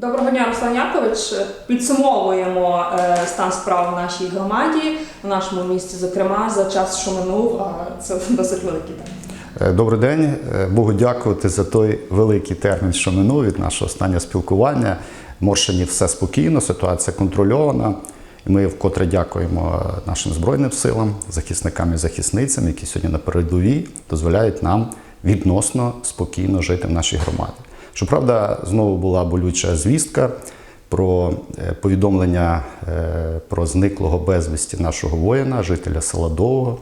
Доброго дня, Руслан Якович. Підсумовуємо е, стан справ в нашій громаді, в нашому місті, зокрема, за час, що минув. А це досить великий термін. Е, Добрий день. Е, Богу дякувати за той великий термін, що минув від нашого останнього спілкування. В все спокійно, ситуація контрольована. Ми вкотре дякуємо нашим збройним силам, захисникам і захисницям, які сьогодні на передовій дозволяють нам відносно спокійно жити в нашій громаді. Щоправда, знову була болюча звістка про е, повідомлення е, про зниклого безвісті нашого воїна, жителя села Довго.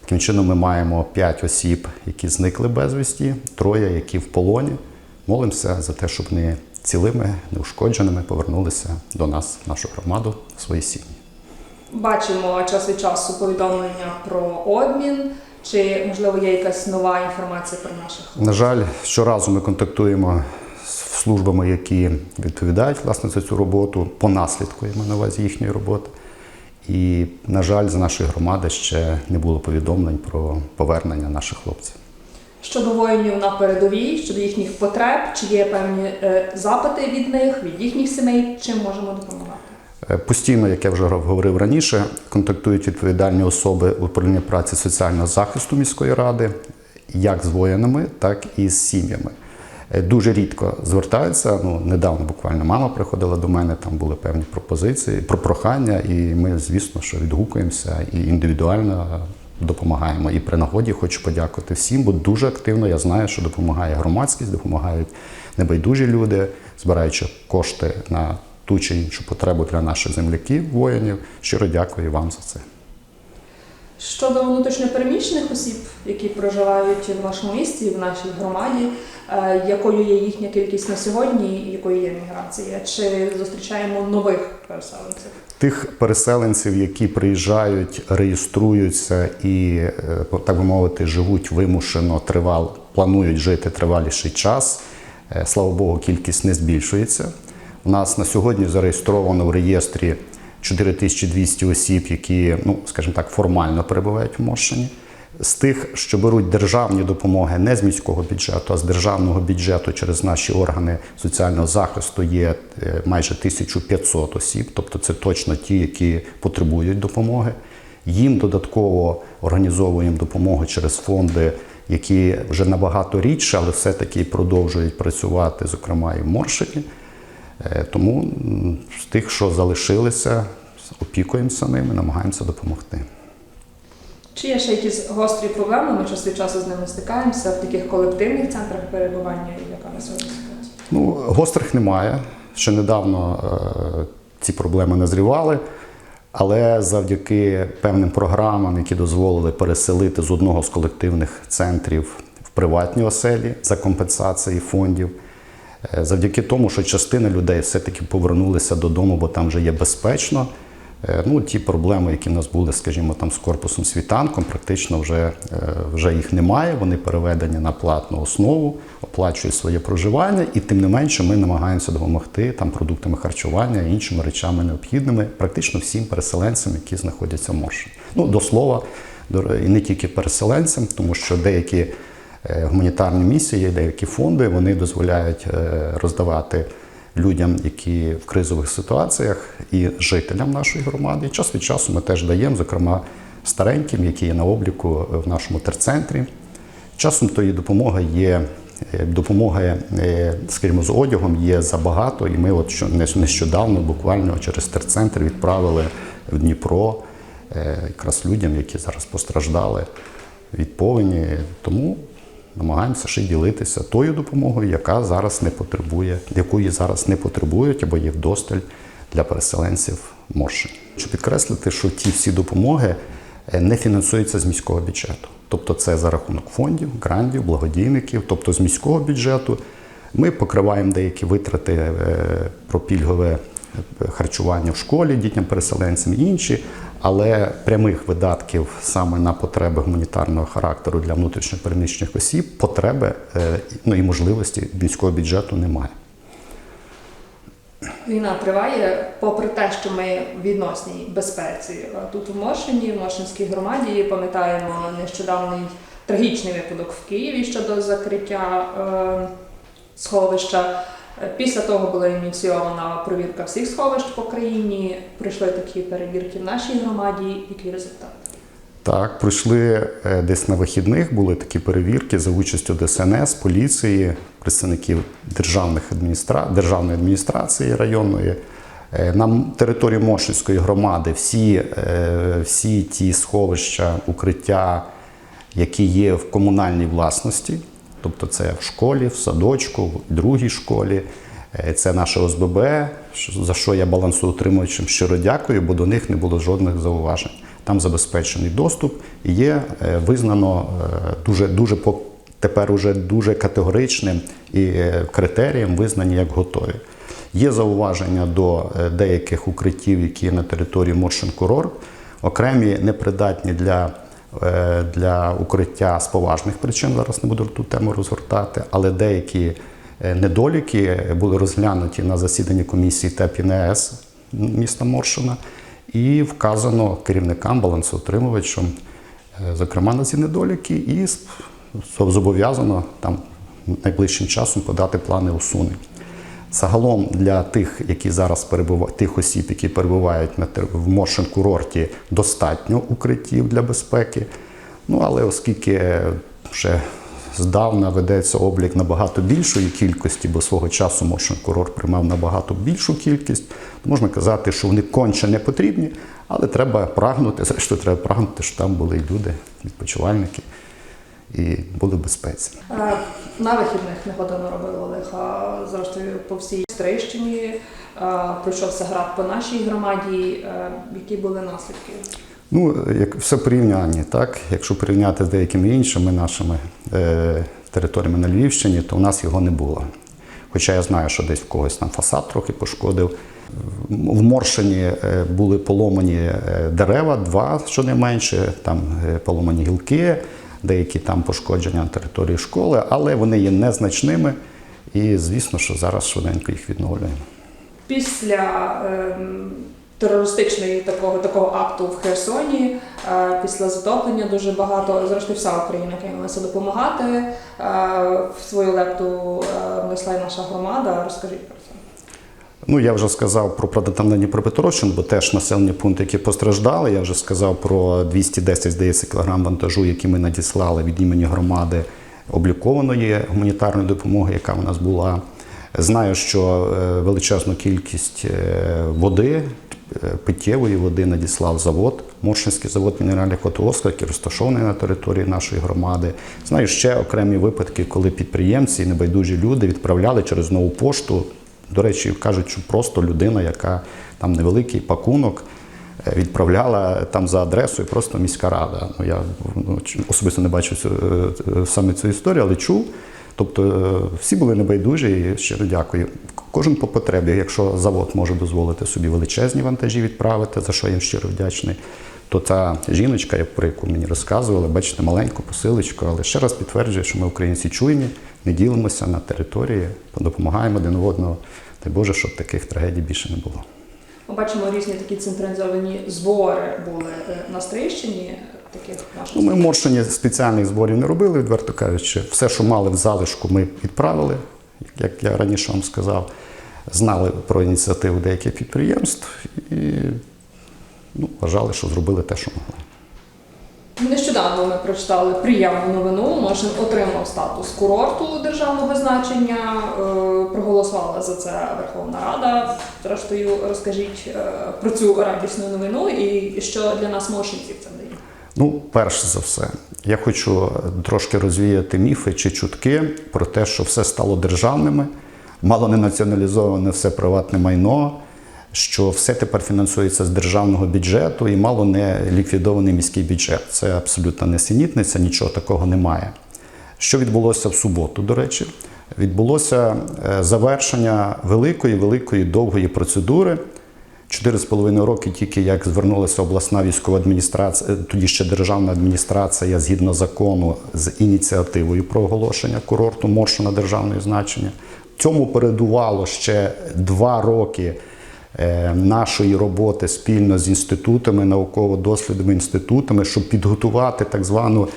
Таким чином, ми маємо 5 осіб, які зникли безвісті, троє, які в полоні. Молимося за те, щоб вони цілими, неушкодженими повернулися до нас, в нашу громаду, в свої сім'ї. Бачимо час від часу повідомлення про обмін. Чи можливо є якась нова інформація про наших? На жаль, щоразу ми контактуємо з службами, які відповідають власне за цю роботу, по наслідку я маю на увазі їхньої роботи. І, на жаль, з нашої громади ще не було повідомлень про повернення наших хлопців. Щодо воїнів на передовій, щодо їхніх потреб, чи є певні е, запити від них, від їхніх сімей, чим можемо допомагати? Е, Постійно, як я вже говорив раніше, контактують відповідальні особи управління праці соціального захисту міської ради, як з воїнами, так і з сім'ями. Е, Дуже рідко звертаються. Ну недавно буквально мама приходила до мене, там були певні пропозиції про прохання, і ми, звісно, що відгукуємося і індивідуально допомагаємо. І при нагоді хочу подякувати всім, бо дуже активно я знаю, що допомагає громадськість, допомагають небайдужі люди, збираючи кошти на ту чи іншу потребу для наших земляків, воїнів. Щиро дякую вам за це. Щодо внутрішньопереміщених осіб, які проживають в нашому місті, в нашій громаді, е, якою є їхня кількість на сьогодні, і якою є міграція? Чи зустрічаємо нових переселенців? Тих переселенців, які приїжджають, реєструються і, е, так би мовити, живуть вимушено тривал, планують жити триваліший час. е, Слава Богу, кількість не збільшується. У нас на сьогодні зареєстровано в реєстрі 4200 осіб, які, ну скажімо так, формально перебувають в Моршині. З тих, що беруть державні допомоги не з міського бюджету, а з державного бюджету через наші органи соціального захисту є е, майже 1500 осіб, тобто це точно ті, які потребують допомоги. Їм додатково організовуємо допомогу через фонди, які вже набагато рідше, але все-таки продовжують працювати, зокрема і в Моршині. Е, Тому з тих, що залишилися, опікуємося ними, намагаємося допомогти. Чи є ще якісь гострі проблеми? Ми час від часу з ними стикаємося в таких колективних центрах перебування, яка на сьогодні ситуація? Ну, гострих немає. Ще недавно е, ці проблеми назрівали, але завдяки певним програмам, які дозволили переселити з одного з колективних центрів в приватні оселі за компенсації фондів. Е, Завдяки тому, що частина людей все-таки повернулися додому, бо там вже є безпечно. е, Ну, ті проблеми, які в нас були, скажімо, там з корпусом світанком, практично вже, е, вже їх немає. Вони переведені на платну основу, оплачують своє проживання, і тим не менше ми намагаємося допомогти там продуктами харчування іншими речами необхідними, практично всім переселенцям, які знаходяться в Моршині. Ну, до слова, і не тільки переселенцям, тому що деякі гуманітарні місії, деякі фонди, вони дозволяють е, роздавати людям, які в кризових ситуаціях, і жителям нашої громади. І час від часу ми теж даємо, зокрема стареньким, які є на обліку в нашому терцентрі. Часом тої допомоги є. е, Допомоги, е, скажімо, з одягом є забагато, і ми от що- не- нещодавно, буквально через терцентр відправили в Дніпро е, якраз людям, які зараз постраждали від повені. Тому намагаємося ще ділитися тою допомогою, яка зараз не потребує, якої зараз не потребують або є вдосталь для переселенців Моршин. Хочу підкреслити, що ті всі допомоги е, не фінансуються з міського бюджету. Тобто це за рахунок фондів, грантів, благодійників, тобто з міського бюджету. Ми покриваємо деякі витрати е, про пільгове е, харчування в школі дітям-переселенцям і інші, але прямих видатків саме на потреби гуманітарного характеру для внутрішньопереміщених осіб, потреби е, ну, і можливості міського бюджету немає. Війна триває, попри те, що ми в відносній безпеці тут у Моршині, в Моршинській громаді, пам'ятаємо нещодавний трагічний випадок в Києві щодо закриття е, сховища. Е, Після того була ініційована провірка всіх сховищ по країні. Прийшли такі перевірки в нашій громаді. Який результат? Так, пройшли е, десь на вихідних, були такі перевірки за участю ДСНС, поліції, представників державних адміністра... державної адміністрації районної. Е, На території Мошинської громади всі, всі ті сховища, укриття, які є в комунальній власності, тобто це в школі, в садочку, в другій школі, е, це наше ОСББ, за що я балансоутримувачам щиро дякую, бо до них не було жодних зауважень. Там забезпечений доступ і є е, визнано е, дуже, дуже тепер уже дуже категоричним і критерієм визнані як готові. Є зауваження до деяких укриттів, які є на території Моршин-Курорт, окремі непридатні для, для укриття з поважних причин. Зараз не буду ту тему розгортати, але деякі е, недоліки були розглянуті на засіданні комісії ТЕП ІНС міста Моршина і вказано керівникам, балансоутримувачам, е, зокрема на ці недоліки, і зобов'язано там найближчим часом подати плани усунень. Загалом для тих, які зараз перебувають, тих осіб, які перебувають на в Моршин курорті, достатньо укриттів для безпеки. Ну але оскільки е, вже здавна ведеться облік набагато більшої кількості, бо свого часу Моршин курорт приймав набагато більшу кількість, то можна казати, що вони конче не потрібні, але треба прагнути. Зрештою, треба прагнути, що там були люди, відпочивальники, і були в безпеці. Е, На вихідних негода наробила лиха, зрештою по всій Стрийщині. е, Пройшовся град по нашій громаді. Е, Які були наслідки? Ну, як все порівняння, так? Якщо порівняти з деякими іншими нашими е, територіями на Львівщині, то у нас його не було. Хоча я знаю, що десь в когось там фасад трохи пошкодив. В Моршині були поломані дерева, два щонайменше, там поломані гілки, деякі там пошкодження на території школи, але вони є незначними. І звісно, що зараз швиденько їх відновлюємо. Після ем, терористичної такого, такого акту в Херсоні, е, після затоплення дуже багато, зрештою, вся Україна кинулася допомагати. Е, в свою лепту е, внесла й наша громада. Розкажіть про. Ну, я вже сказав про придативне Дніпропетровщину, бо теж населені пункти, які постраждали. Я вже сказав про 210, здається, кілограм вантажу, які ми надіслали від імені громади облікованої гуманітарної допомоги, яка у нас була. Знаю, що е, величезну кількість е, води, е, питтєвої води надіслав завод, Моршинський завод мінеральних водовозків, який розташований на території нашої громади. Знаю ще окремі випадки, коли підприємці і небайдужі люди відправляли через нову пошту до речі, кажуть, що просто людина, яка там невеликий пакунок е, відправляла там за адресою, просто міська рада. Ну я ну, особисто не цю, е, е, саме цю історію, але чув. Тобто всі були небайдужі і щиро дякую. Кожен по потребі. Якщо завод може дозволити собі величезні вантажі відправити, за що я їм щиро вдячний, то та жіночка, як яку мені розказували, бачите, маленьку посилочку, але ще раз підтверджує, що ми українці чуйні, не ділимося на території, допомагаємо один одного. Дай Боже, щоб таких трагедій більше не було. Ми бачимо різні такі централізовані збори були е, на Стрийщині. Таких Ну, ми в Моршині спеціальних зборів не робили, відверто кажучи. Все, що мали в залишку, ми відправили, як я раніше вам сказав. Знали про ініціативу деяких підприємств і ну, вважали, що зробили те, що могли. Нещодавно ми прочитали приємну новину. Мошин отримав статус курорту державного значення. е, Проголосувала за це Верховна Рада. Зрештою, розкажіть е, про цю радісну новину і що для нас мошенців це дає. Ну, перш за все, я хочу трошки розвіяти міфи чи чутки про те, що все стало державними, мало не націоналізоване все приватне майно, що все тепер фінансується з державного бюджету і мало не ліквідований міський бюджет. Це абсолютна несенітниця, нічого такого немає. Що відбулося в суботу, до речі, відбулося е, завершення великої, великої довгої процедури. Чотири з половиною роки тільки як звернулася обласна військова адміністрація, е, тоді ще державна адміністрація згідно закону з ініціативою про оголошення курорту Моршина державної значення. Цьому передувало ще два роки нашої роботи спільно з інститутами, науково-дослідними інститутами, щоб підготувати так звану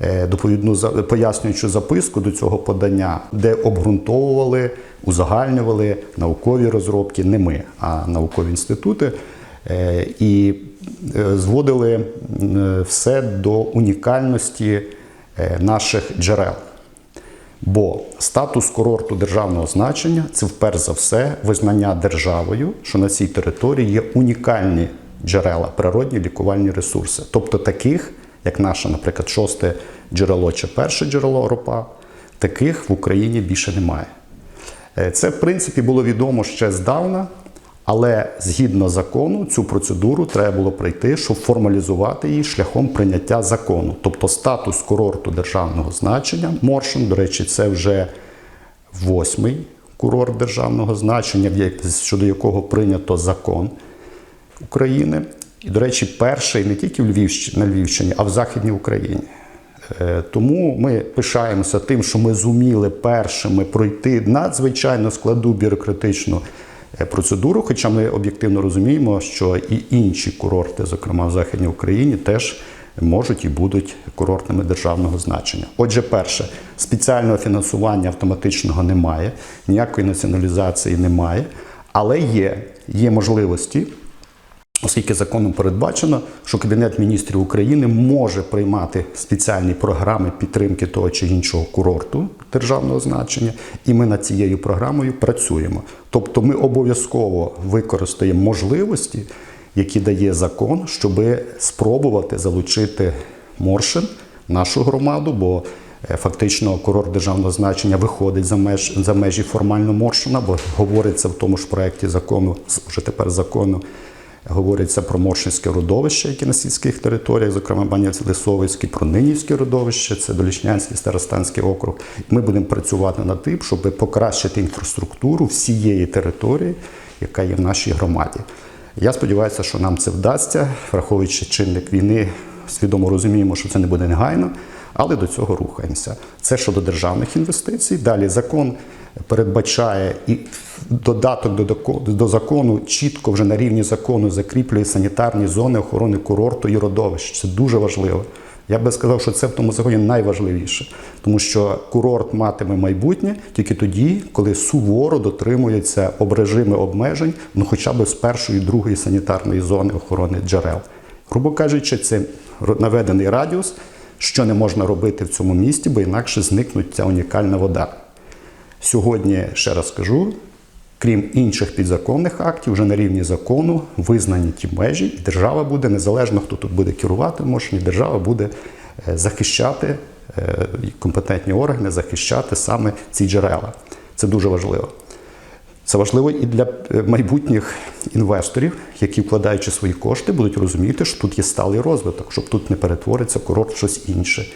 е, доповідну пояснюючу записку до цього подання, де обґрунтовували, узагальнювали наукові розробки, не ми, а наукові інститути, е, і е, зводили все до унікальності е, наших джерел. Бо статус курорту державного значення це вперше за все визнання державою, що на цій території є унікальні джерела, природні лікувальні ресурси. Тобто таких, як наше, наприклад, шосте джерело чи перше джерело ропа, таких в Україні більше немає. Е, Це, в принципі, було відомо ще здавна, але згідно закону цю процедуру треба було пройти, щоб формалізувати її шляхом прийняття закону. Тобто статус курорту державного значення Моршин, до речі, це вже восьмий курорт державного значення, щодо якого прийнято закон України. І, до речі, перший не тільки в Львівщині, на Львівщині, а в Західній Україні. Е, Тому ми пишаємося тим, що ми зуміли першими пройти надзвичайно складну бюрократичну процедуру, хоча ми об'єктивно розуміємо, що і інші курорти, зокрема в Західній Україні, теж можуть і будуть курортами державного значення. Отже, перше, спеціального фінансування автоматичного немає, ніякої націоналізації немає, але є, є можливості Оскільки законом передбачено, що Кабінет міністрів України може приймати спеціальні програми підтримки того чи іншого курорту державного значення, і ми над цією програмою працюємо. Тобто ми обов'язково використаємо можливості, які дає закон, щоб спробувати залучити Моршин, нашу громаду, бо е, фактично курорт державного значення виходить за, меж, за межі формально Моршина, бо говориться в тому ж проєкті закону, вже тепер закону, Говориться про Моршинське родовище, яке на сільських територіях, зокрема Банівці Лисовицьке, про Нинівське родовище, це Долішнянський Старостанський округ. Ми будемо працювати над тим, щоб покращити інфраструктуру всієї території, яка є в нашій громаді. Я сподіваюся, що нам це вдасться, враховуючи чинник війни, свідомо розуміємо, що це не буде негайно, але до цього рухаємося. Це щодо державних інвестицій. Далі закон передбачає і додаток до, закону чітко вже на рівні закону закріплює санітарні зони охорони курорту і родовищ. Це дуже важливо. Я би сказав, що це в тому законі найважливіше, тому що курорт матиме майбутнє тільки тоді, коли суворо дотримуються режими обмежень, ну хоча б з першої, другої санітарної зони охорони джерел. Грубо кажучи, це наведений радіус, що не можна робити в цьому місті, бо інакше зникнуть ця унікальна вода. Сьогодні, ще раз кажу, крім інших підзаконних актів, вже на рівні закону визнані ті межі, і держава буде, незалежно хто тут буде керувати в Мошені, держава буде е, захищати, е, компетентні органи захищати саме ці джерела. Це дуже важливо. Це важливо і для е, майбутніх інвесторів, які, вкладаючи свої кошти, будуть розуміти, що тут є сталий розвиток, щоб тут не перетвориться курорт в щось інше.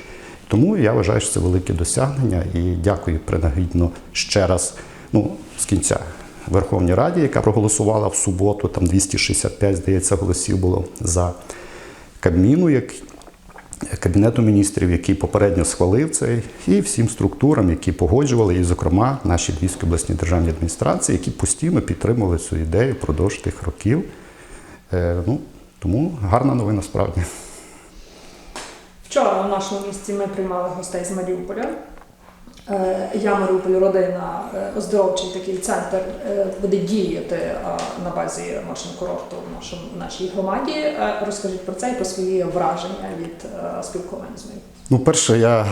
Тому я вважаю, що це велике досягнення і дякую принагідно ще раз. Ну, з кінця Верховній Раді, яка проголосувала в суботу, там 265, здається, голосів було за Кабміну, як Кабінету міністрів, який попередньо схвалив цей, і всім структурам, які погоджували, і, зокрема, наші Львівські обласні державні адміністрації, які постійно підтримували цю ідею впродовж тих років. Е, ну, тому гарна новина справді. Вчора в нашому місті ми приймали гостей з Маріуполя. Е, Я Маріуполь родина, е, оздоровчий такий центр е, буде діяти на базі машин курорту в нашому нашій громаді. Розкажіть про це і про свої враження від спілкування з ним. Ну, перше, я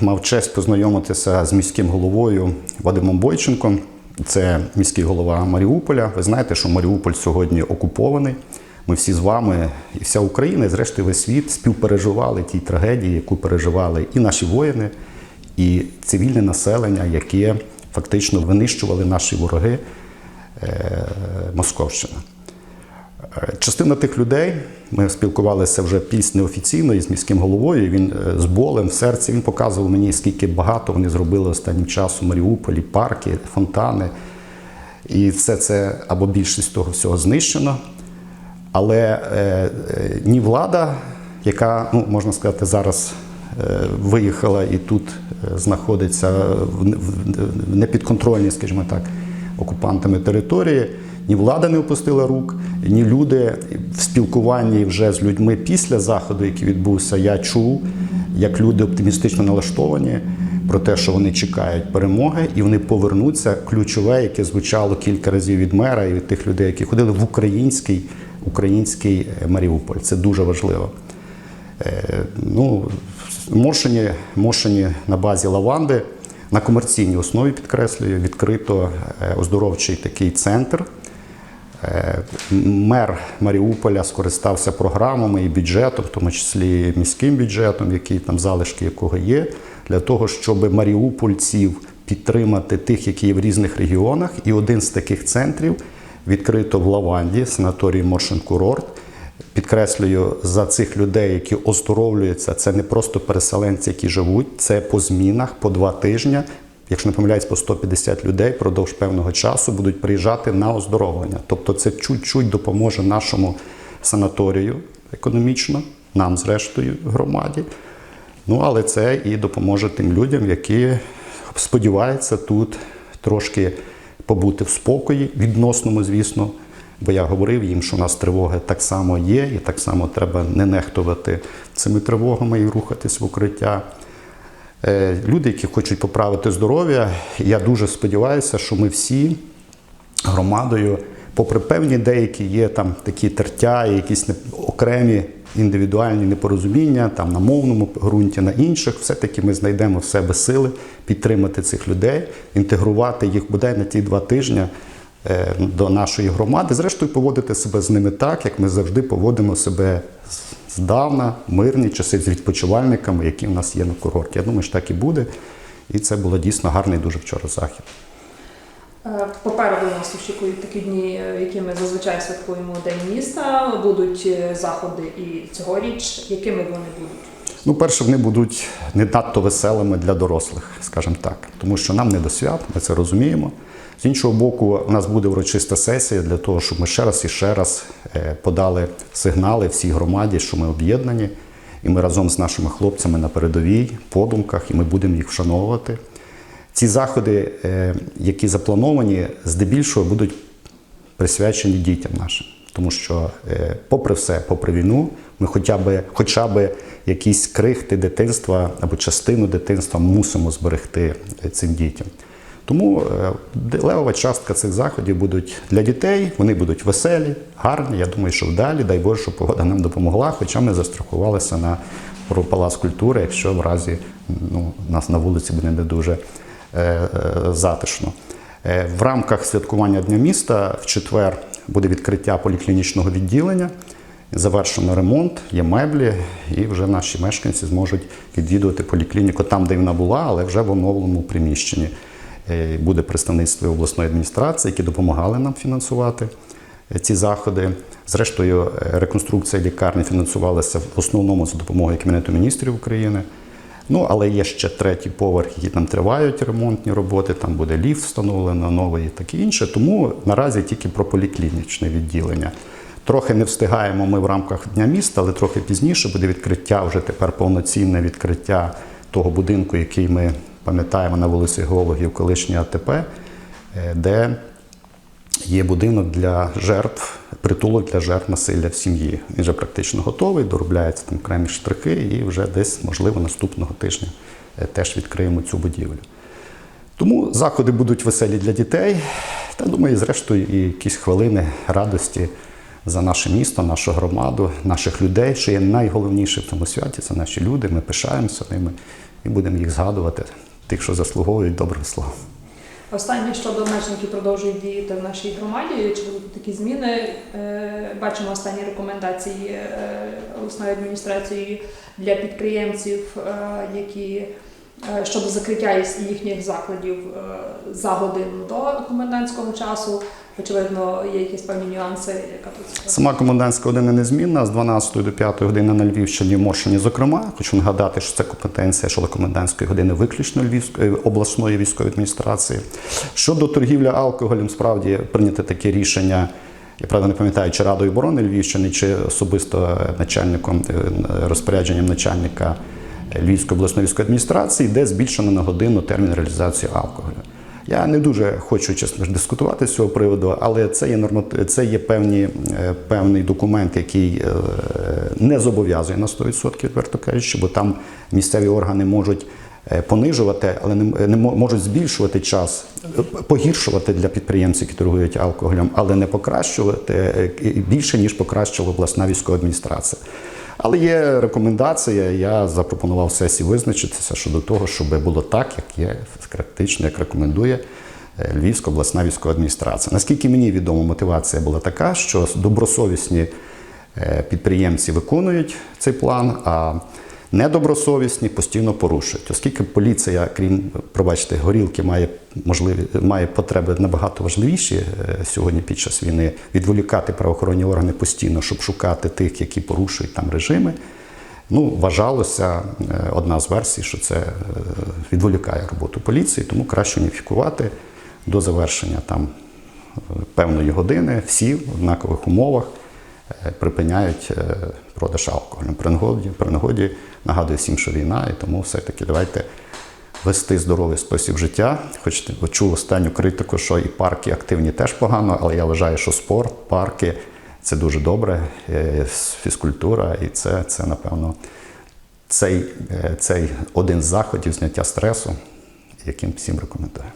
мав честь познайомитися з міським головою Вадимом Бойченком. Це міський голова Маріуполя. Ви знаєте, що Маріуполь сьогодні окупований. Ми всі з вами, і вся Україна, і зрештою весь світ співпереживали тій трагедії, яку переживали і наші воїни, і цивільне населення, яке фактично винищували наші вороги е, Московщина. Е, Частина тих людей, ми спілкувалися вже після неофіційно із міським головою. Він е, з болем в серці він показував мені, скільки багато вони зробили останнім часом Маріуполі, парки, фонтани. І все це або більшість того всього знищено. Але е, е, ні влада, яка, ну, можна сказати, зараз виїхала і тут е, знаходиться в, непідконтрольній, скажімо так, окупантами території, ні влада не опустила рук, ні люди в спілкуванні вже з людьми після заходу, який відбувся, я чув, як люди оптимістично налаштовані про те, що вони чекають перемоги, і вони повернуться. Ключове, яке звучало кілька разів від мера і від тих людей, які ходили в український, український е, Маріуполь. Це дуже важливо. Е, Ну, Мошені, Мошені на базі лаванди на комерційній основі підкреслюю, відкрито е, оздоровчий такий центр. Е, Мер Маріуполя скористався програмами і бюджетом, в тому числі міським бюджетом, який там залишки якого є, для того, щоб маріупольців підтримати тих, які є в різних регіонах. І один з таких центрів відкрито в Лаванді, санаторії Моршин Курорт. Підкреслюю, за цих людей, які оздоровлюються, це не просто переселенці, які живуть, це по змінах, по два тижні. Якщо не помиляюсь, по 150 людей продовж певного часу будуть приїжджати на оздоровлення. Тобто це чуть-чуть допоможе нашому санаторію економічно, нам, зрештою, громаді. Ну, але це і допоможе тим людям, які сподіваються тут трошки побути в спокої, відносному, звісно. Бо я говорив їм, що у нас тривоги так само є, і так само треба не нехтувати цими тривогами і рухатись в укриття. Е, Люди, які хочуть поправити здоров'я, я дуже сподіваюся, що ми всі громадою, попри певні деякі є там такі тертя, якісь окремі індивідуальні непорозуміння, там на мовному ґрунті, на інших, все-таки ми знайдемо в себе сили підтримати цих людей, інтегрувати їх бодай на ті два тижні до нашої громади, зрештою поводити себе з ними так, як ми завжди поводимо себе здавна, мирні часи з відпочивальниками, які в нас є на курорті. Я думаю, що так і буде. І це було дійсно гарний дуже вчора захід. Е, Попереду нас очікують такі дні, е, які ми зазвичай святкуємо День міста. Будуть е, заходи і цьогоріч. Якими вони будуть? Ну, перше, вони будуть не надто веселими для дорослих, скажімо так, тому що нам не до свят, ми це розуміємо. З іншого боку, у нас буде урочиста сесія для того, щоб ми ще раз і ще раз е, подали сигнали всій громаді, що ми об'єднані, і ми разом з нашими хлопцями на передовій подумках, і ми будемо їх вшановувати. Ці заходи, е, які заплановані, здебільшого будуть присвячені дітям нашим. Тому що, е, попри все, попри війну, ми хоча б, хоча б якісь крихти дитинства або частину дитинства мусимо зберегти цим дітям. Тому е, левова частка цих заходів будуть для дітей, вони будуть веселі, гарні. Я думаю, що вдалі, дай Боже, щоб погода нам допомогла, хоча ми застрахувалися на палац культури, якщо в разі ну, нас на вулиці буде не дуже е, е, затишно. Е, В рамках святкування Дня міста в четвер буде відкриття поліклінічного відділення. Завершено ремонт, є меблі, і вже наші мешканці зможуть відвідувати поліклініку там, де вона була, але вже в оновленому приміщенні. Е, Буде представництво обласної адміністрації, які допомагали нам фінансувати е, ці заходи. Зрештою, е, реконструкція лікарні фінансувалася в основному за допомогою Кабінету міністрів України. Ну, але є ще третій поверх, які там тривають ремонтні роботи, там буде ліфт встановлено, новий і таке інше. Тому наразі тільки про поліклінічне відділення. Трохи не встигаємо ми в рамках Дня міста, але трохи пізніше буде відкриття, вже тепер повноцінне відкриття того будинку, який ми пам'ятаємо на вулиці Геологів, колишній АТП, е, де Є будинок для жертв, притулок для жертв насилля в сім'ї. Він вже практично готовий, доробляються там окремі штрихи, і вже десь, можливо, наступного тижня е, теж відкриємо цю будівлю. Тому заходи будуть веселі для дітей, та думаю, і зрештою, і якісь хвилини радості за наше місто, нашу громаду, наших людей, що є найголовніше в цьому святі це наші люди. Ми пишаємося ними і будемо їх згадувати, тих, що заслуговують доброго слова. Останнє щодо обмежень, продовжують діяти в нашій громаді, чи будуть такі зміни? Е, Бачимо останні рекомендації е, обласної адміністрації для підприємців, е, які щодо закриття їхніх закладів е, за годину до комендантського часу. Очевидно, є якісь певні нюанси, яка тут? Сама комендантська година незмінна з 12 до 5 години на Львівщині в Моршині, зокрема. Хочу нагадати, що це компетенція щодо комендантської години виключно Львівської обласної військової адміністрації. Щодо торгівлі алкоголем, справді прийняте таке рішення. Я правда не пам'ятаю, чи Радою оборони Львівщини, чи особисто начальником е, розпорядженням начальника Львівської обласної військової адміністрації, де збільшено на годину термін реалізації алкоголю. Я не дуже хочу чесно дискутувати з цього приводу, але це є нормат... це є певні, е, певний документ, який е, не зобов'язує на 100%, відверто кажучи, бо там місцеві органи можуть е, понижувати, але не, не мо- можуть збільшувати час, погіршувати для підприємців, які торгують алкоголем, але не покращувати більше ніж покращила обласна військова адміністрація. Але є рекомендація. Я запропонував сесії визначитися щодо того, щоб було так, як є практично, як рекомендує е, Львівська обласна військова адміністрація. Наскільки мені відомо, мотивація була така, що добросовісні е, підприємці виконують цей план, а недобросовісні постійно порушують. Оскільки поліція, крім пробачте, горілки, має можливі має потреби набагато важливіші е, сьогодні під час війни відволікати правоохоронні органи постійно, щоб шукати тих, які порушують там режими. Ну, вважалося е, одна з версій, що це е, відволікає роботу поліції, тому краще уніфікувати до завершення там певної години всі в однакових умовах припиняють е, продаж алкоголю. При нагоді, при нагоді нагадую всім, що війна, і тому все-таки давайте вести здоровий спосіб життя. Хоч чув останню критику, що і парки активні теж погано, але я вважаю, що спорт, парки це дуже добре, е, фізкультура, і це, це напевно, цей, е, цей один з заходів зняття стресу, яким всім рекомендую.